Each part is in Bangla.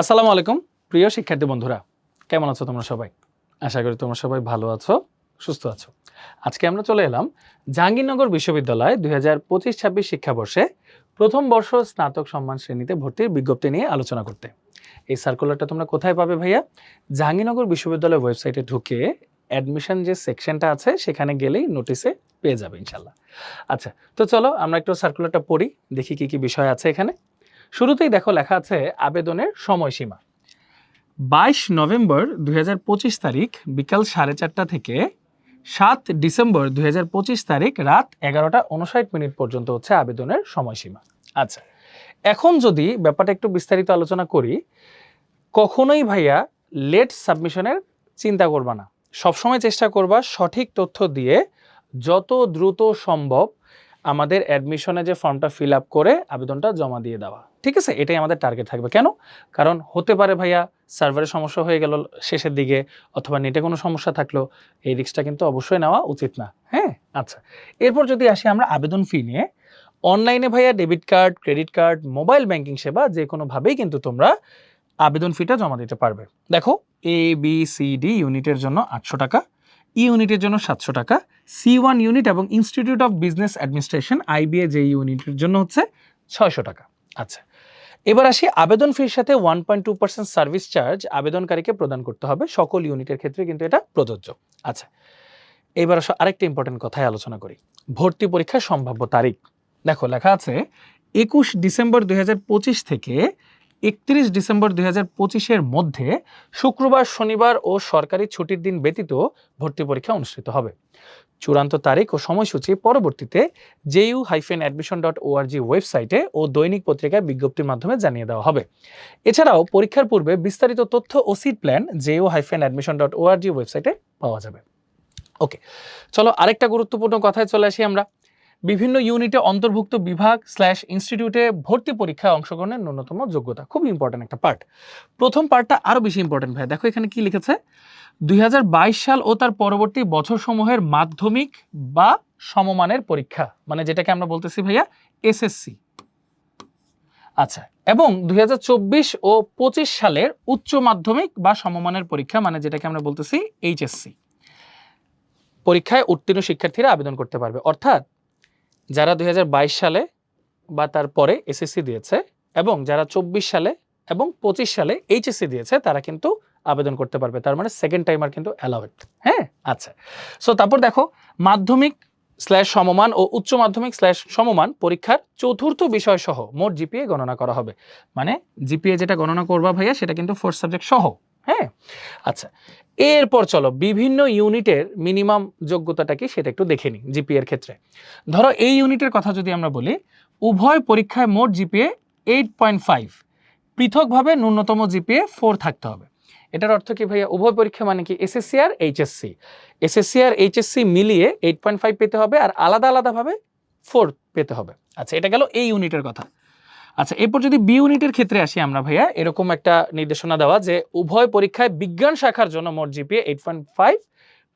আসসালামু আলাইকুম, প্রিয় শিক্ষার্থী বন্ধুরা। কেমন আছো তোমরা সবাই? আশা করি তোমরা সবাই ভালো আছো, সুস্থ আছো। আজকে আমরা চলে এলাম জাহাঙ্গীরনগর বিশ্ববিদ্যালয় দুই হাজার পঁচিশ ছাব্বিশ শিক্ষাবর্ষে প্রথম বর্ষ স্নাতক সম্মান শ্রেণীতে ভর্তির বিজ্ঞপ্তি নিয়ে আলোচনা করতে। এই সার্কুলারটা তোমরা কোথায় পাবে ভাইয়া? জাহাঙ্গীরনগর বিশ্ববিদ্যালয় ওয়েবসাইটে ঢুকে অ্যাডমিশন যে সেকশনটা আছে, সেখানে গেলেই নোটিসে পেয়ে যাবে ইনশাল্লাহ আচ্ছা তো চলো আমরা একটু সার্কুলারটা পড়ি, দেখি কি কি বিষয় আছে এখানে। শুরুতেই দেখো লেখা আছে আবেদনের সময়সীমা। বাইশ নভেম্বর দুই হাজার পঁচিশ তারিখ বিকাল সাড়ে চারটা থেকে সাত ডিসেম্বর দুই হাজার পঁচিশ তারিখ রাত এগারোটা উনষাট মিনিট পর্যন্ত হচ্ছে আবেদনের সময়সীমা। আচ্ছা এখন যদি ব্যাপারটা একটু বিস্তারিত আলোচনা করি, কখনোই ভাইয়া লেট সাবমিশনের চিন্তা করবা না। সবসময় চেষ্টা করবা সঠিক তথ্য দিয়ে যত দ্রুত সম্ভব আমাদের অ্যাডমিশনে যে ফর্মটা ফিল আপ করে আবেদনটা জমা দিয়ে দেওয়া। ঠিক আছে? এটাই আমাদের টার্গেট থাকবে। কেন? কারণ হতে পারে ভাইয়া সার্ভারের সমস্যা হয়ে গেল শেষের দিকে অথবা নেটে কোনো সমস্যা থাকল, এই রিস্কটা কিন্তু অবশ্যই নেওয়া উচিত না। হ্যাঁ? আচ্ছা। এরপর যদি আসি আমরা আবেদন ফি নিয়ে অনলাইনে ভাইয়া debit card credit card mobile banking সেবা যে কোনোভাবেই কিন্তু তোমরা আবেদন ফিটা জমা দিতে পারবে। দেখো এ বি সি ডি ইউনিটের জন্য আটশো টাকা ই ইউনিটের জন্য সাতশো টাকা সি ওয়ান ইউনিট এবং institute of business administration IBA যে ইউনিটের জন্য হচ্ছে ছয়শো টাকা। আচ্ছা। এবার আসি আবেদন ফির সাথে one point two percent service charge আবেদনকারীকে প্রদান করতে হবে। সকল ইউনিটের ক্ষেত্রে কিন্তু এটা প্রযোজ্য। আচ্ছা এবার আসো আরেকটা ইম্পর্টেন্ট কথায় আলোচনা করি। ভর্তি পরীক্ষার সম্ভাব্য তারিখ। দেখো, লেখা আছে একুশ ডিসেম্বর দুই হাজার পঁচিশ থেকে একত্রিশ ডিসেম্বর দুই হাজার পঁচিশের মধ্যে শুক্রবার, শনিবার ও সরকারি ছুটির দিন ব্যতীত ভর্তি পরীক্ষা অনুষ্ঠিত হবে। চূড়ান্ত তারিখ ও সময়সূচি পরবর্তীতে JU hyphen admission dot org ওয়েবসাইটে ও দৈনিক পত্রিকায় বিজ্ঞপ্তির মাধ্যমে জানিয়ে দেওয়া হবে। এছাড়াও পরীক্ষার পূর্বে বিস্তারিত তথ্য ও seat plan JU hyphen admission dot org ওয়েবসাইটে পাওয়া যাবে। ওকে, চলো আরেকটা গুরুত্বপূর্ণ কথায় চলে আসি আমরা। বিভিন্ন ইউনিটে অন্তর্ভুক্ত বিভাগ স্ল্যাশ ইনস্টিটিউটে ভর্তি পরীক্ষায় অংশগ্রহণের ন্যূনতম যোগ্যতা। খুব ইম্পর্টেন্ট একটা পার্ট প্রথম পার্টটা আরও বেশি ইম্পর্টেন্ট ভাই দেখো এখানে কি লিখেছে? দুই হাজার বাইশ সাল ও তার পরবর্তী বছরসমূহের মাধ্যমিক বা সমমানের পরীক্ষা মানে যেটাকে আমরা বলতেছি ভাইয়া এসএসসি আচ্ছা এবং দুই হাজার চব্বিশ ও পঁচিশ সালের উচ্চ মাধ্যমিক বা সমমানের পরীক্ষা মানে যেটাকে আমরা বলতেছি এইচএসসি পরীক্ষায় উত্তীর্ণ শিক্ষার্থীরা আবেদন করতে পারবে। অর্থাৎ যারা দুই হাজার বাইশ সালে বা তার পরে এসএসসি দিয়েছে এবং যারা চব্বিশ সালে এবং পঁচিশ সালে এইচএসসি দিয়েছে, তারা কিন্তু আবেদন করতে পারবে। তার মানে সেকেন্ড টাইমার কিন্তু অ্যালাউড হ্যাঁ? আচ্ছা। সো তারপর দেখো, মাধ্যমিক স্ল্যাশ সমমান ও উচ্চ মাধ্যমিক স্ল্যাশ সমমান পরীক্ষার চতুর্থ বিষয় সহ মোট জিপিএ গণনা করা হবে। মানে জিপিএ যেটা গণনা করবা ভাইয়া, সেটা কিন্তু ফোর্থ সাবজেক্ট সহ। হ্যাঁ? আচ্ছা। এরপর চলো, বিভিন্ন ইউনিটের মিনিমাম যোগ্যতাটা কি সেটা একটু দেখে নিই জিপিএ এর ক্ষেত্রে। ধরো এই ইউনিটের কথা যদি আমরা বলি, উভয় পরীক্ষায় মোট জিপিএ এইট পয়েন্ট ফাইভ পৃথকভাবে ন্যূনতম জিপিএ ফোর থাকতে হবে। এটার অর্থ কি ভাইয়া? উভয় পরীক্ষা মানে কি? এসএসসি আর এইচএসসি এসএসসি আর এইচএসসি মিলিয়ে এইট পয়েন্ট ফাইভ পেতে হবে আর আলাদা আলাদাভাবে ফোর পেতে হবে। আচ্ছা এটা গেল এই ইউনিটের কথা। আচ্ছা এরপর যদি বি ইউনিটের ক্ষেত্রে আসি আমরা ভাইয়া, এরকম একটা নির্দেশনা দেওয়া যে উভয় পরীক্ষায় বিজ্ঞান শাখার জন্য মোট জিপিএ এইট পয়েন্ট ফাইভ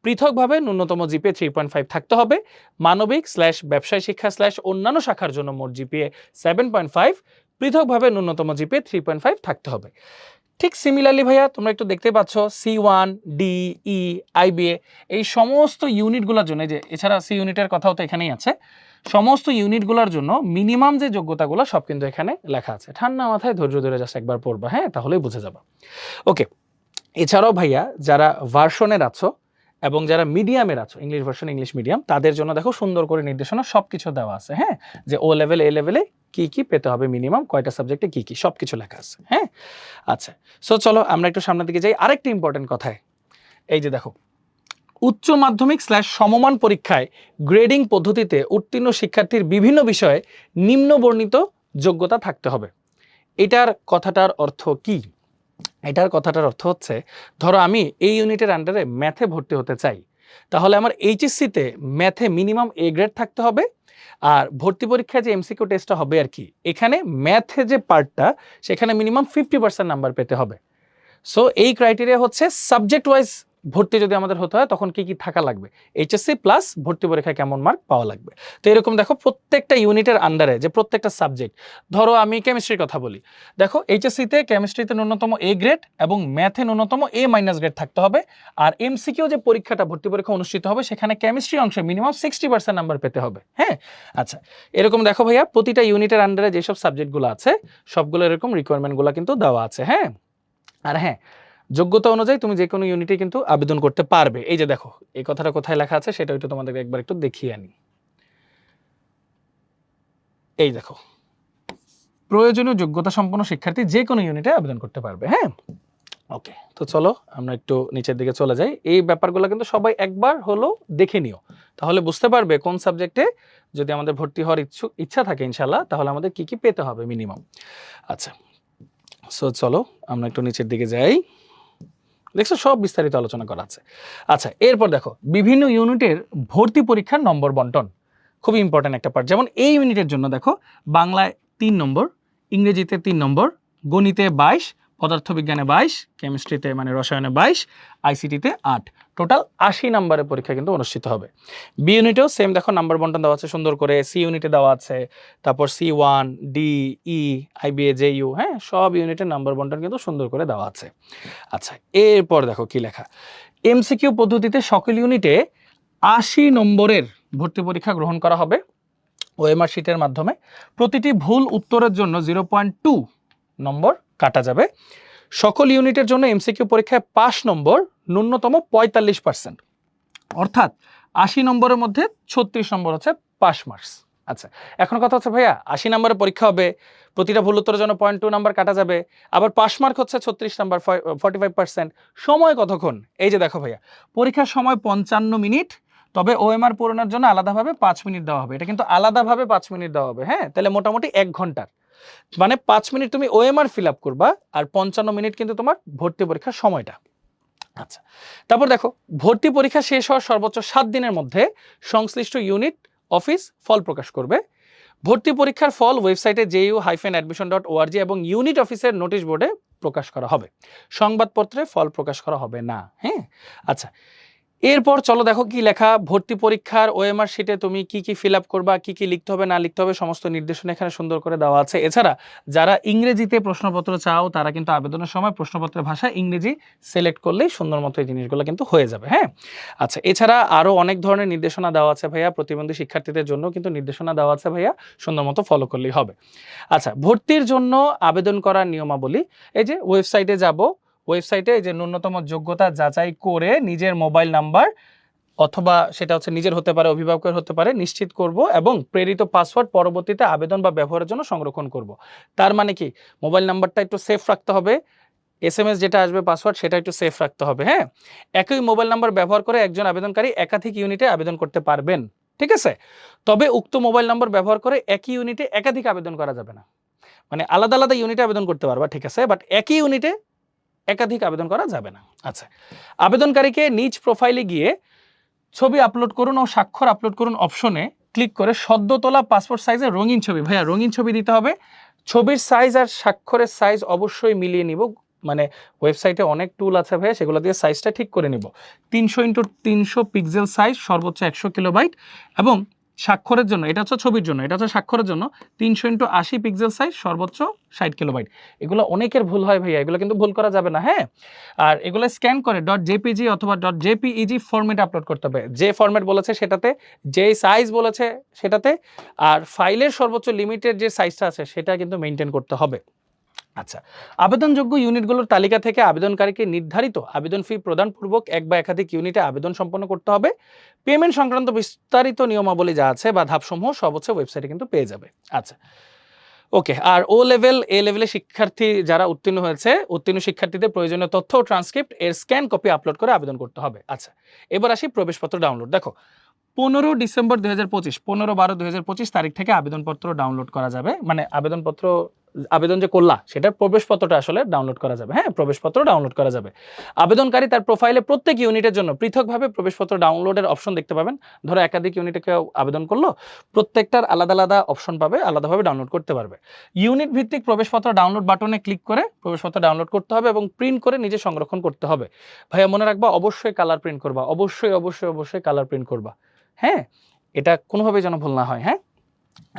পৃথকভাবে ন্যূনতম জিপিএ থ্রি পয়েন্ট ফাইভ থাকতে হবে। মানবিক স্ল্যাশ ব্যবসায় শিক্ষা স্ল্যাশ অন্যান্য শাখার জন্য মোট জিপিএ সেভেন পয়েন্ট ফাইভ পৃথকভাবে ন্যূনতম জিপিএ থ্রি পয়েন্ট ফাইভ থাকতে হবে। ঠিক সিমিলারলি ভাইয়া, তোমরা একটু দেখতে পাচ্ছ C one D E IBA এই সমস্ত ইউনিটগুলোর জন্য যে এছাড়া সি ইউনিটের কথাও তো এখানেই আছে। সমস্ত ইউনিটগুলোর জন্য মিনিমাম যে যোগ্যতাগুলো সব কিন্তু এখানে লেখা আছে। ঠান্ডা মাথায় ধৈর্য ধরে জাস্ট একবার পড়বা হ্যাঁ? তাহলেই বুঝে যাবা। ওকে এছাড়াও ভাইয়া, যারা ভার্সনের আছো এবং যারা মিডিয়ামের আছো ইংলিশ ভার্সন ইংলিশ মিডিয়াম তাদের জন্য দেখো সুন্দর করে নির্দেশনা সব কিছু দেওয়া আছে হ্যাঁ? যে ও লেভেল এ লেভেলে কি কি পেতে হবে মিনিমাম কয়টা সাবজেক্টে কি কি সব কিছু লেখা আছে হ্যাঁ? আচ্ছা সো চলো আমরা একটু সামনের দিকে যাই। আরেকটা ইম্পর্টেন্ট কথায়, এই যে দেখো উচ্চ মাধ্যমিক স্ল্যাশ সমমান পরীক্ষায় গ্রেডিং পদ্ধতিতে উত্তীর্ণ শিক্ষার্থীর বিভিন্ন বিষয়ে নিম্ন বর্ণিত যোগ্যতা থাকতে হবে। এটার কথাটার অর্থ কি? এটার কথাটার অর্থ হচ্ছে, ধরো আমি এই ইউনিটের আন্ডারে ম্যাথে ভর্তি হতে চাই। তাহলে আমার এইচএসসিতে ম্যাথে মিনিমাম এ গ্রেড থাকতে হবে আর ভর্তি পরীক্ষায় যে এমসিকিউ টেস্টটা হবে আর কি, এখানে ম্যাথে যে পার্টটা সেখানে মিনিমাম ফিফটি পার্সেন্ট নাম্বার পেতে হবে। সো এই ক্রাইটেরিয়া হচ্ছে সাবজেক্ট ওয়াইজ ভর্তি যদি আমাদের হতে হয়, তখন কি কি থাকা লাগবে? এইচএসসি প্লাস ভর্তি পরীক্ষায় কেমন মার্ক পাওয়া লাগবে? তো এরকম দেখো প্রত্যেকটা ইউনিটের আন্ডারে যে প্রত্যেকটা সাবজেক্ট ধরো আমি কেমিস্ট্রির কথা বলি। দেখো এইচএসসিতে কেমিস্ট্রিতে ন্যূনতম এ গ্রেড এবং ম্যাথে ন্যূনতম এ মাইনাস গ্রেড থাকতে হবে। আর এমসিকিউ যে পরীক্ষাটা, ভর্তি পরীক্ষা অনুষ্ঠিত হবে, সেখানে কেমিস্ট্রি অংশে মিনিমাম সিক্সটি পার্সেন্ট নাম্বার পেতে হবে। হ্যাঁ? আচ্ছা এরকম দেখো ভাইয়া, প্রতিটা ইউনিটের আন্ডারে যেসব সাবজেক্টগুলো আছে, সবগুলো এরকম রিকোয়ারমেন্টগুলো কিন্তু দেওয়া আছে। হ্যাঁ? আর হ্যাঁ যোগ্যতা অনুযায়ী তুমি যে কোনো ইউনিটে কিন্তু আবেদন করতে পারবে। এই যে দেখো, এই কথাটা কোথায় লেখা আছে সেটা একটু তোমাদেরকে একবার একটু দেখিয়ে আনি। এই দেখো, প্রয়োজনীয় যোগ্যতা সম্পন্ন শিক্ষার্থী যে কোনো ইউনিটে আবেদন করতে পারবে হ্যাঁ? ওকে তো চলো আমরা একটু নিচের দিকে চলে যাই। এই ব্যাপারগুলো কিন্তু সবাই একবার হলো দেখে নিও। তাহলে বুঝতে পারবে কোন সাবজেক্টে যদি আমাদের ভর্তি হওয়ার ইচ্ছুক ইচ্ছা থাকে ইনশাল্লাহ তাহলে আমাদের কি কি পেতে হবে মিনিমাম আচ্ছা সো চলো আমরা একটু নিচের দিকে যাই। দেখছ, সব বিস্তারিত আলোচনা করা আছে। আচ্ছা এরপর দেখো, বিভিন্ন ইউনিটের ভর্তি পরীক্ষার নম্বর বন্টন। খুবই ইম্পর্ট্যান্ট একটা পার্ট যেমন এই ইউনিটের জন্য দেখো, বাংলায় তিন নম্বর, ইংরেজিতে তিন নম্বর, গণিতে বাইশ, পদার্থবিজ্ঞানে বাইশ কেমিস্ট্রিতে মানে রসায়নে বাইশ আইসিটিতে আট। টোটাল আশি নম্বরের পরীক্ষা কিন্তু অনুষ্ঠিত হবে। বি ইউনিটেও সেম দেখো নাম্বার বন্টন দেওয়া আছে সুন্দর করে সি ইউনিটে দেওয়া আছে, তারপর C one D E IBA J U হ্যাঁ? সব ইউনিটের নাম্বার বন্টন কিন্তু সুন্দর করে দেওয়া আছে। আচ্ছা এরপর দেখো কি লেখা। এমসিকিউ পদ্ধতিতে সকল ইউনিটে আশি নম্বরের ভর্তি পরীক্ষা গ্রহণ করা হবে। ওএমআর শিটের মাধ্যমে প্রতিটি ভুল উত্তরের জন্য জিরো পয়েন্ট টু নম্বর কাটা যাবে। সকল ইউনিটের জন্য এমসিকিউ পরীক্ষায় পাস নম্বর ন্যূনতম পঁয়তাল্লিশ পার্সেন্ট অর্থাৎ আশি নম্বরের মধ্যে ছত্রিশ নম্বর হচ্ছে পাস মার্কস। আচ্ছা এখন কথা হচ্ছে ভাইয়া, আশি নম্বরের পরীক্ষা হবে, প্রতিটা ভুল উত্তরের জন্য পয়েন্ট টু নাম্বার কাটা যাবে, আবার পাস মার্ক হচ্ছে ছত্রিশ নাম্বার ফর্টি ফাইভ পার্সেন্ট সময় কতক্ষণ? এই যে দেখো ভাইয়া, পরীক্ষার সময় পঞ্চান্ন মিনিট, তবে ওএমআর পূরণের জন্য আলাদাভাবে পাঁচ মিনিট দেওয়া হবে। এটা কিন্তু আলাদাভাবে পাঁচ মিনিট দেওয়া হবে হ্যাঁ? তাহলে মোটামুটি এক ঘণ্টার। মানে পাঁচ মিনিট তুমি ওএমআর ফিল আপ করবা, আর পঞ্চান্ন মিনিট কিন্তু তোমার ভর্তি পরীক্ষার সময়টা। আচ্ছা তারপর দেখো, ভর্তি পরীক্ষা শেষ হওয়ার সর্বোচ্চ সাত দিনের মধ্যে সংশ্লিষ্ট ইউনিট অফিস ফল প্রকাশ করবে। ভর্তি পরীক্ষার ফল ওয়েবসাইটে JU hyphen admission dot org এবং ইউনিট অফিসের নোটিশ বোর্ডে প্রকাশ করা হবে। সংবাদপত্রে ফল প্রকাশ করা হবে না হ্যাঁ? আচ্ছা এরপর চলো দেখো কি লেখা, ভর্তি পরীক্ষার ওএমআর শিটে তুমি কি কি ফিল আপ করবা, কি কি লিখতে হবে, না লিখতে হবে, সমস্ত নির্দেশনা এখানে সুন্দর করে দেওয়া আছে। এছাড়া যারা ইংরেজিতে প্রশ্নপত্র চাও, তারা কিন্তু আবেদনের সময় প্রশ্নপত্রের ভাষা ইংরেজি সিলেক্ট করলেই সুন্দর মতো এই জিনিসগুলো কিন্তু হয়ে যাবে হ্যাঁ? আচ্ছা এছাড়া আরও অনেক ধরনের নির্দেশনা দেওয়া আছে ভাইয়া, প্রতিবন্ধী শিক্ষার্থীদের জন্য কিন্তু নির্দেশনা দেওয়া আছে ভাইয়া, সুন্দর মতো ফলো করলেই হবে। আচ্ছা ভর্তির জন্য আবেদন করার নিয়মাবলী, এই যে ওয়েবসাইটে যাব ওয়েবসাইটে যে ন্যূনতম যোগ্যতা যাচাই করে নিজের মোবাইল নাম্বার অথবা সেটা হচ্ছে নিজের হতে পারে, অভিভাবকের হতে পারে নিশ্চিত করব এবং প্রেরিত পাসওয়ার্ড পরবর্তীতে আবেদন বা ব্যবহারের জন্য সংরক্ষণ করব। তার মানে কি? মোবাইল নাম্বারটা একটু সেফ রাখতে হবে এস এম এস যেটা আসবে, পাসওয়ার্ড সেটা একটু সেফ রাখতে হবে হ্যাঁ? একই মোবাইল নাম্বার ব্যবহার করে একজন আবেদনকারী একাধিক ইউনিটে আবেদন করতে পারবেন, ঠিক আছে? তবে উক্ত মোবাইল নাম্বার ব্যবহার করে একই ইউনিটে একাধিক আবেদন করা যাবে না। মানে আলাদা আলাদা ইউনিটে আবেদন করতে পারবা, ঠিক আছে? বাট একই ইউনিটে একাধিক আবেদন করা যাবে না। আচ্ছা আবেদনকারীকে নিজ প্রোফাইলে গিয়ে ছবি আপলোড করুন ও স্বাক্ষর আপলোড করুন অপশনে ক্লিক করে সদ্য তোলা পাসপোর্ট সাইজের রঙিন ছবি। ভাইয়া, রঙিন ছবি দিতে হবে। ছবির সাইজ আর স্বাক্ষরের সাইজ অবশ্যই মিলিয়ে নিব। মানে ওয়েবসাইটে অনেক টুল আছে ভাইয়া, সেগুলো দিয়ে সাইজটা ঠিক করে নিব। তিনশো ইন্টু তিনশো পিক্সেল সাইজ, সর্বোচ্চ একশো কিলোবাইট এবং স্বাক্ষরের জন্য, এটা হচ্ছে ছবির জন্য, এটা হচ্ছে স্বাক্ষরের জন্য তিনশো ইন্টু আশি পিক্সেল সাইজ সর্বোচ্চ ষাট কিলোবাইট। এগুলো অনেকের ভুল হয় ভাইয়া, এগুলো কিন্তু ভুল করা যাবে না হ্যাঁ? আর এগুলো স্ক্যান করে. ডট জেপিজি অথবা. ডট জেপিইজি ফরম্যাট আপলোড করতে হবে। যে ফরম্যাট বলেছে সেটাতে, যে সাইজ বলেছে সেটাতে, আর ফাইলের সর্বোচ্চ লিমিটেড যে সাইজটা আছে সেটা কিন্তু মেনটেন করতে হবে। আচ্ছা আবেদনযোগ্য ইউনিটগুলোর তালিকা থেকে আবেদনকারীকে নির্ধারিত আবেদন ফি প্রদানপূর্বক এক বা একাধিক ইউনিটে আবেদন সম্পন্ন করতে হবে। পেমেন্ট সংক্রান্ত বিস্তারিত নিয়মাবলী যা আছে বা ধাপসমূহ হচ্ছে ওয়েবসাইটে কিন্তু পেয়ে যাবে। আচ্ছা ওকে, আর ও লেভেল এ লেভেলের শিক্ষার্থী যারা উত্তীর্ণ হয়েছে, উত্তীর্ণ শিক্ষার্থীদের প্রয়োজনীয় তথ্য ও ট্রান্সক্রিপ্ট এর স্ক্যান কপি আপলোড করে আবেদন করতে হবে। আচ্ছা এবার আসি প্রবেশপত্র ডাউনলোড দেখো, পনেরো ডিসেম্বর দুই হাজার পঁচিশ, পনেরো বারো দুই হাজার পঁচিশ তারিখ থেকে আবেদনপত্র ডাউনলোড করা যাবে। মানে আবেদনপত্র আবেদন যে করলা, সেটার প্রবেশপত্রটা আসলে ডাউনলোড করা যাবে। হ্যাঁ প্রবেশপত্র ডাউনলোড করা যাবে। আবেদনকারী তার প্রোফাইলে প্রত্যেক ইউনিটের জন্য পৃথকভাবে প্রবেশপত্র ডাউনলোডের অপশন দেখতে পাবেন। ধরো একাধিক ইউনিটে কেউ আবেদন করল, প্রত্যেকটার আলাদা আলাদা অপশন পাবে, আলাদাভাবে ডাউনলোড করতে পারবে। ইউনিট ভিত্তিক প্রবেশপত্র ডাউনলোড বাটনে ক্লিক করে প্রবেশপত্র ডাউনলোড করতে হবে এবং প্রিন্ট করে নিজে সংরক্ষণ করতে হবে। ভাইয়া, মনে রাখবা, অবশ্যই কালার প্রিন্ট করবা, অবশ্যই অবশ্যই অবশ্যই কালার প্রিন্ট করবা। হ্যাঁ এটা কোনোভাবেই যেন ভুল না হয় হ্যাঁ?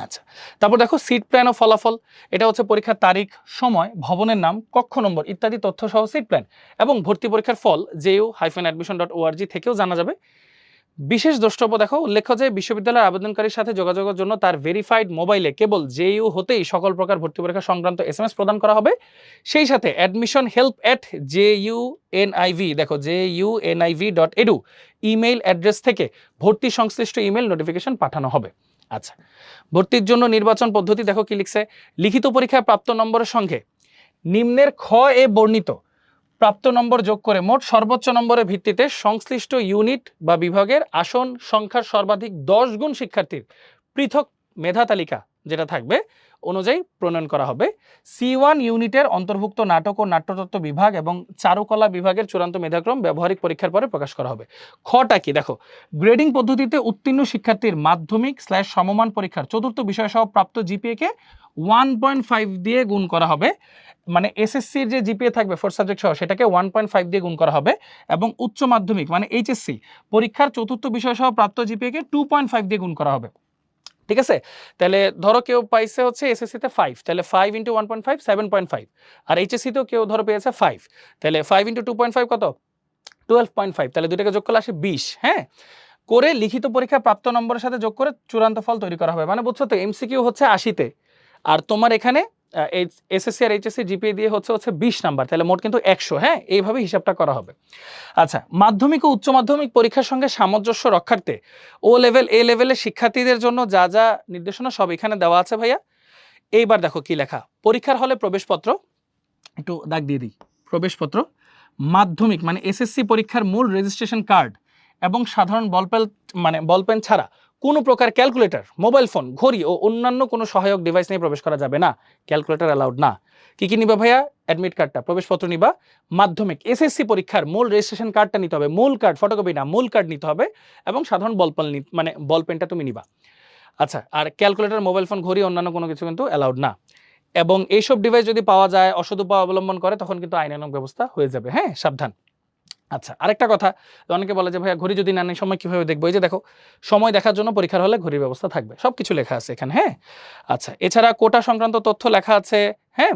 আচ্ছা তারপর দেখো সিট প্ল্যান ও ফলাফল। এটা হচ্ছে পরীক্ষার তারিখ, সময়, ভবনের নাম, কক্ষ নম্বর ইত্যাদি তথ্য সহ সিট প্ল্যান এবং ভর্তি পরীক্ষার ফল JU hyphen admission dot org থেকেও জানা যাবে। বিশেষ দ্রষ্টব্য দেখো, উল্লেখ্য যে বিশ্ববিদ্যালয়ের আবেদনকারীর সাথে যোগাযোগের জন্য তার ভেরিফাইড মোবাইলে কেবল জেইউ হতেই সকল প্রকার ভর্তি পরীক্ষা সংক্রান্ত এস এম এস প্রদান করা হবে। সেই সাথে admission help at J U NIV দেখো J U NIV dot edu email address থেকে ভর্তি সংশ্লিষ্ট ইমেল নোটিফিকেশন পাঠানো হবে। আচ্ছা। ভর্তির জন্য নির্বাচন পদ্ধতি দেখো কি লিখছে। লিখিত পরীক্ষায় প্রাপ্ত নম্বরের সঙ্গে নিম্নের খ এ বর্ণিত। প্রাপ্ত নম্বর যোগ করে মোট সর্বোচ্চ নম্বরের ভিত্তিতে সংশ্লিষ্ট ইউনিট বা বিভাগের আসন সংখ্যার সর্বাধিক দশ গুণ শিক্ষার্থীর পৃথক মেধা তালিকা। যেটা থাকবে, অনুযায়ী প্রণয়ন করা হবে। সি ওয়ান ইউনিটের অন্তর্ভুক্ত নাটক ও নাট্যতত্ত্ব বিভাগ এবং চারুকলা বিভাগের চূড়ান্ত মেধাক্রম ব্যবহারিক পরীক্ষার পরে প্রকাশ করা হবে। খটা কি? দেখো গ্রেডিং পদ্ধতিতে উত্তীর্ণ শিক্ষার্থীর মাধ্যমিক স্ল্যাশ সমমান পরীক্ষার চতুর্থ বিষয় সহ প্রাপ্ত জিপিএকে ওয়ান পয়েন্ট ফাইভ দিয়ে গুণ করা হবে। মানে এসএসসির যে জিপিএ থাকবে ফোর সাবজেক্ট সহ, সেটাকে ওয়ান পয়েন্ট ফাইভ দিয়ে গুণ করা হবে এবং উচ্চ মাধ্যমিক মানে এইচএসসি পরীক্ষার চতুর্থ বিষয় সহ প্রাপ্ত জিপিএকে টু পয়েন্ট ফাইভ দিয়ে গুণ করা হবে। ঠিক আছে? তাহলে ধরো কেউ পাইছে হচ্ছে এসএসসিতে ফাইভ তাহলে five into one point five seven point five আর এইচএসসিতেও কেউ ধরো পেয়েছে ফাইভ তাহলে five into two point five কত? টুয়েলভ পয়েন্ট ফাইভ তাহলে দুটাকে যোগ করলে আসে বিশ হ্যাঁ? করে লিখিত পরীক্ষা প্রাপ্ত নম্বরের সাথে যোগ করে চূড়ান্ত ফল তৈরি করা হবে। মানে বুঝছ তো এমসিকিউ হচ্ছে আশিতে। আর তোমার এখানে এসএসসি আর এইচএসসি জিপিএ দিয়ে হচ্ছে হচ্ছে বিশ নাম্বার, তাহলে মোট কিন্তু একশো হ্যাঁ? এইভাবে হিসাবটা করা হবে। আচ্ছা মাধ্যমিক ও উচ্চ মাধ্যমিক পরীক্ষার সঙ্গে সামঞ্জস্য রক্ষার্থে ও লেভেল এ লেভেলের শিক্ষার্থীদের জন্য যা যা নির্দেশনা সব এখানে দেওয়া আছে ভাইয়া। এইবার দেখো কি লেখা। পরীক্ষার হলে প্রবেশপত্র, একটু দাগ দিয়ে দিই। প্রবেশপত্র, মাধ্যমিক মানে এসএসসি পরীক্ষার মূল রেজিস্ট্রেশন কার্ড এবং সাধারণ বলপেন মানে বলপেন ছাড়া কোনো প্রকার ক্যালকুলেটর, মোবাইল ফোন, ঘড়ি ও অন্যান্য কোনো সহায়ক ডিভাইস নিয়ে প্রবেশ করা যাবে না। ক্যালকুলেটর অ্যালাউড না। কি কি নিবা ভাইয়া? অ্যাডমিট কার্ডটা প্রবেশপত্র নিবা। মাধ্যমিক এসএসসি পরীক্ষার মূল রেজিস্ট্রেশন কার্ডটা নিতে হবে। মূল কার্ড ফটোকপি না, মূল কার্ড নিতে হবে এবং সাধারণ বলপেন মানে বল পেনটা তুমি নিবা। আচ্ছা আর ক্যালকুলেটর, মোবাইল ফোন, ঘড়ি, অন্যান্য কোনো কিছু কিন্তু অ্যালাউড না। এবং এইসব ডিভাইস যদি পাওয়া যায় অসদ উপায় অবলম্বন করে, তখন কিন্তু আইনানুগ ব্যবস্থা হয়ে যাবে। হ্যাঁ সাবধান। আচ্ছা আরেকটা কথা, অনেকে বলে যে, ভাইয়া, ঘড়ি যদি না নেই, সময় কীভাবে দেখব? এই যে দেখো, সময় দেখার জন্য পরীক্ষার হলে ঘড়ির ব্যবস্থা থাকবে। সব কিছু লেখা আছে এখানে হ্যাঁ? আচ্ছা এছাড়া কোটা সংক্রান্ত তথ্য লেখা আছে হ্যাঁ?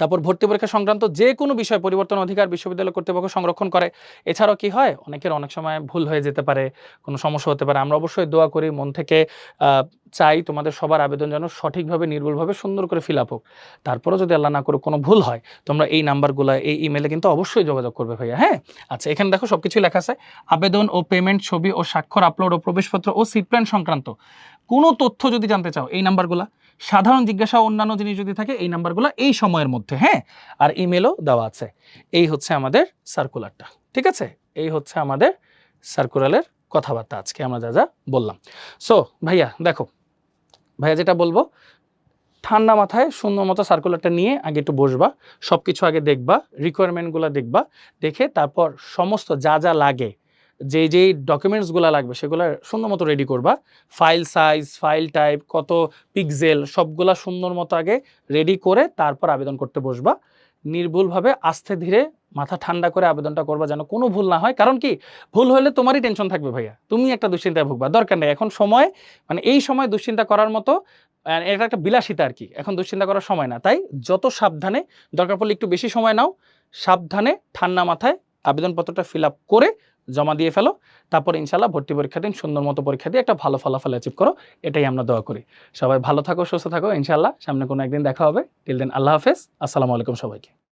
তারপর ভর্তি পরীক্ষা সংক্রান্ত যে কোনো বিষয় পরিবর্তন অধিকার বিশ্ববিদ্যালয় কর্তৃপক্ষ সংরক্ষণ করে। এছাড়াও কি হয়? অনেকের অনেক সময় ভুল হয়ে যেতে পারে, কোনো সমস্যা হতে পারে। আমরা অবশ্যই দোয়া করি, মন থেকে চাই তোমাদের সবার আবেদন যেন সঠিকভাবে, নির্ভুলভাবে, সুন্দর করে ফিল আপ হোক। তারপরেও যদি আল্লাহ না করে কোনো ভুল হয়, তোমরা এই নাম্বারগুলো, এই ইমেলে কিন্তু অবশ্যই যোগাযোগ করবে ভাইয়া হ্যাঁ? আচ্ছা এখানে দেখো সব কিছু লেখা আছে। আবেদন ও পেমেন্ট ছবি ও স্বাক্ষর আপলোড ও প্রবেশপত্র ও সিট প্ল্যান সংক্রান্ত। কোনো তথ্য যদি জানতে চাও এই নাম্বারগুলো, সাধারণ জিজ্ঞাসা অন্যান্য জিনিস যদি থাকে এই নাম্বারগুলো এই সময়ের মধ্যে হ্যাঁ? আর ইমেলও দেওয়া আছে। এই হচ্ছে আমাদের সার্কুলারটা ঠিক আছে? এই হচ্ছে আমাদের সার্কুলারের কথাবার্তা আজকে আমরা যা যা বললাম। সো ভাইয়া, দেখো, ভাইয়া যেটা বলব, ঠান্ডা মাথায় সুন্দর মতো সার্কুলারটা নিয়ে আগে একটু বসবা সব কিছু আগে দেখবা রিকোয়ারমেন্টগুলো দেখবা, দেখে তারপর সমস্ত যা যা লাগে যে যেই ডকুমেন্টসগুলো লাগবে সেগুলো সুন্দর মতো রেডি করবা। ফাইল সাইজ ফাইল টাইপ কত পিক্সেল সবগুলা সুন্দর মতো আগে রেডি করে তারপর আবেদন করতে বসবা। নির্ভুলভাবে আস্তে ধীরে মাথা ঠান্ডা করে আবেদনটা করবা যেন কোনো ভুল না হয়। কারণ কি? ভুল হলে তোমারই টেনশন থাকবে ভাইয়া। তুমি একটা দুশ্চিন্তায় ভুগবা, দরকার নেই। এখন সময় মানে এই সময় দুশ্চিন্তা করার মতো এটা একটা বিলাসিতা আর কি। এখন দুশ্চিন্তা করার সময় না। তাই যত সাবধানে, দরকার পড়লে একটু বেশি সময় নাও। সাবধানে, ঠান্ডা মাথায় আবেদনপত্রটা ফিল আপ করে জমা দিয়ে ফেলো। তারপর ইনশাল্লাহ ভর্তি পরীক্ষা দিন, সুন্দর মতো পরীক্ষা দিয়ে একটা ভালো ফলাফল অ্যাচিভ করো, এটাই আমরা দোয়া করি। সবাই ভালো থাকো, সুস্থ থাকো ইনশাল্লাহ সামনে কোনো একদিন দেখা হবে। টিল দেন আল্লাহ হাফেজ। আসসালামু আলাইকুম সবাইকে।